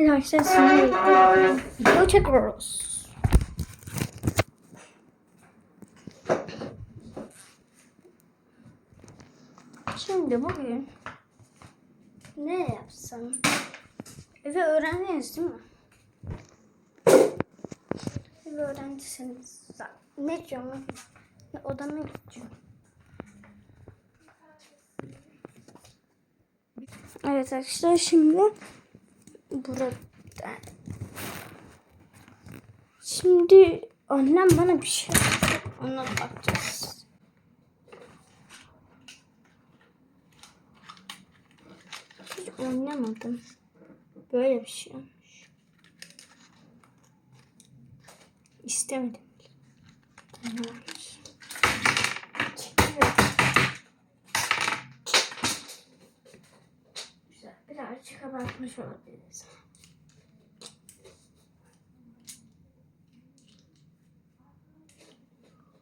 Arkadaşlar şimdi video çekiyoruz. Şimdi bugün ne yapsam? Evi öğrendiniz değil mi? Evi öğrendiyseniz ne diyorum? Odama gideceğim. Evet arkadaşlar şimdi burada. Şimdi annem bana bir şey yaptı. Ona bakacağız. Hiç oynamadım. Böyle bir şey olmuş. İstemedim. Tamamdır. Evet. Güzel. Birazcık abartmış olabiliriz.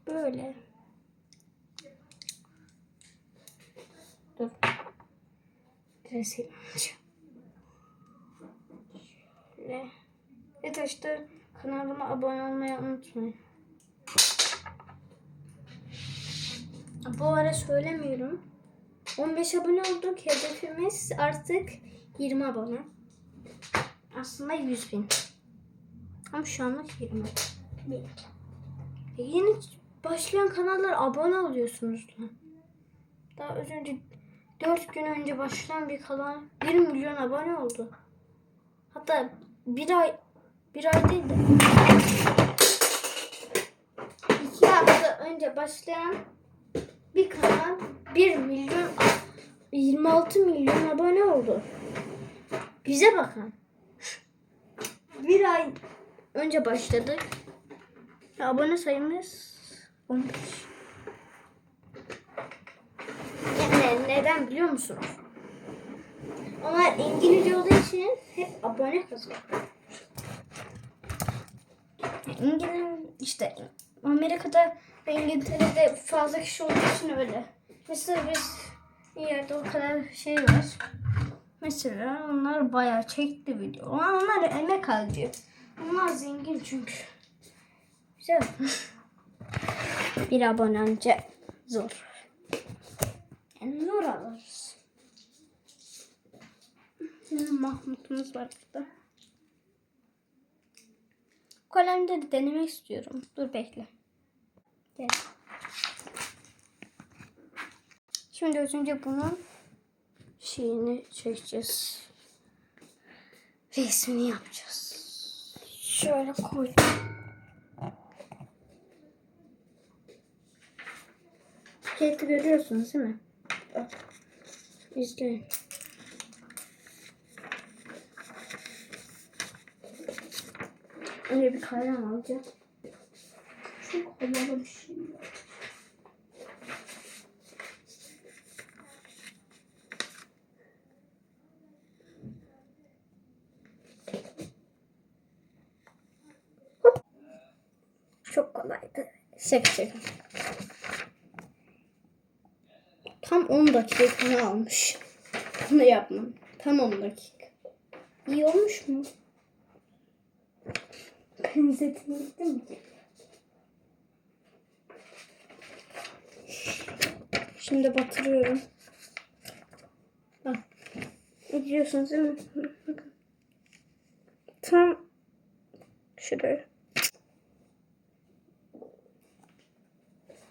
Böyle. Dur. Resim alacağım. Şöyle. Evet işte kanalıma abone olmayı unutmayın. Bu ara söylemiyorum. 15 abone olduk. Hedefimiz artık 20 abone. Aslında 100 bin. Ama şu anlık 20 bin. E yeni başlayan kanallar abone oluyorsunuz lan. Daha az önce 4 gün önce başlayan bir kanal 1 milyon abone oldu. Hatta bir ay bir ay değil de 2 hafta önce başlayan bir kanal 1 milyon 26 milyon abone oldu. Bize bakın. Bir ay önce başladık. Abone sayımız 15. Yani neden biliyor musunuz? Onlar İngilizce olduğu için hep abone kazanıyor. İngiliz işte Amerika'da İngiltere'de fazla kişi olduğu için öyle. Mesela biz bir yerde o kadar şey var. Mesela onlar bayağı çekti video. Onlar emek harcıyor. Onlar zengin çünkü. Güzel. bir abone önce zor. Yani zor alırız. Şimdi Mahmut'umuz var burada. Kalemde de denemek istiyorum. Dur bekle. Şimdi önce bunun şeyini çekeceğiz. Resmini yapacağız. Şöyle koy. Keti görüyorsunuz değil mi? Bak. İzleyin. Önce bir kalem alacağım. Çok havalı bir şey. Hop. Çok kolaydı. Şaka şaka. Tam 10 dakikamı almış. Bunu yapmam. Tam 10 dakika. İyi olmuş mu? Benzetim gitti mi? Şimdi batırıyorum. Bak. Biliyorsunuz değil mi? Bakın. Tam şuraya.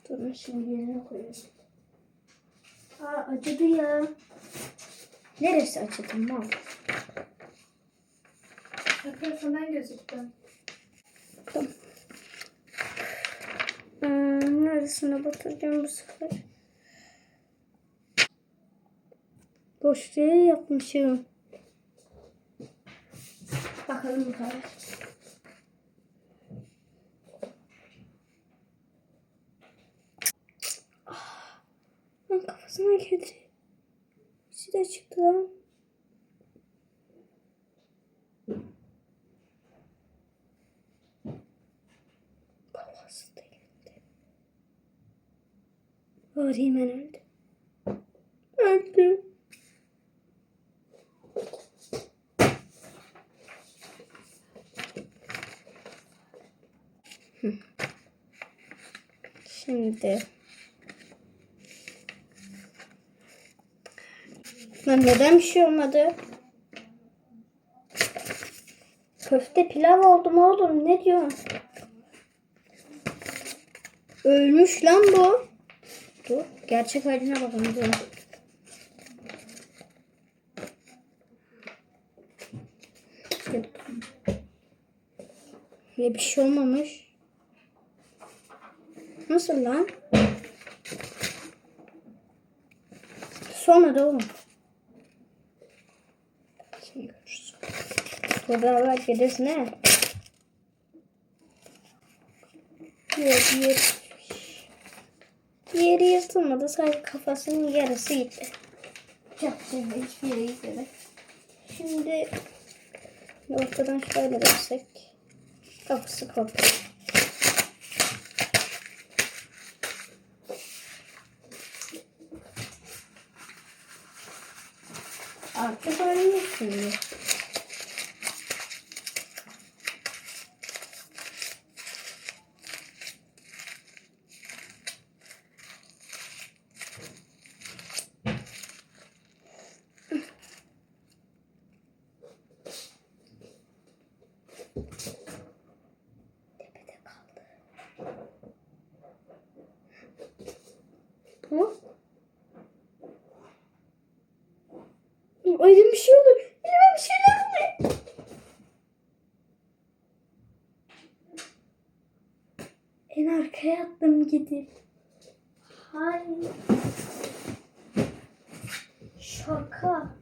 Dur şimdi yerine koyayım. Aa acıdı ya. Neresi acıdı mal? Arkasından gözüktü. Tamam. Ee, neresine batıracağım bu sefer? Boş yere yapmışım. Bakalım bu kadar. Ah, Lan kafasına girdi. İçi de çıktı lan. Kafası da. Arayayım ben öldü. Öldü. Şimdi Lan neden bir şey olmadı? Köfte pilav oldum oğlum. Ne diyorsun? Ölmüş lan bu. Dur. Gerçek haline bakalım. Dur. Ne bir şey olmamış. Nasıl lan? Sonra da oğlum. Şimdi görürüz. Var gelirsin yer. Yeri yırtılmadı. Sadece kafasının yarısı gitti. Yaptığında hiçbir yere gitmedi. Şimdi ortadan şöyle versek. Kafası koptu. Artık ölmüş şimdi. Tepede Elim bir şey oldu. Elime bir şeyler oldu. En arkaya attım gidip. Hayır. Şaka.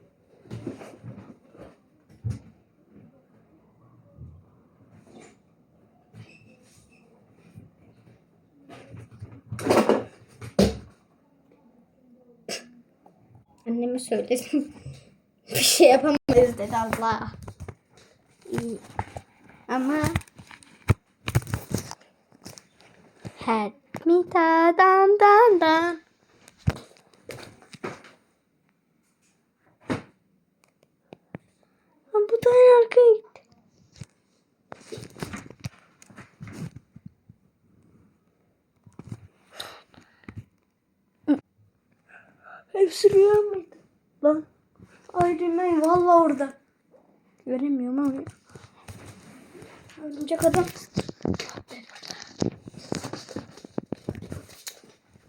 Anneme söyledim. Bir şey yapamayız dedi Allah. İyi. Ama Help me da dan dan dan. Bu da arkaya gitti. Hepsi rüya mıydı? Lan. Aydın ben valla orada. Göremiyorum ama. Örümcek adam.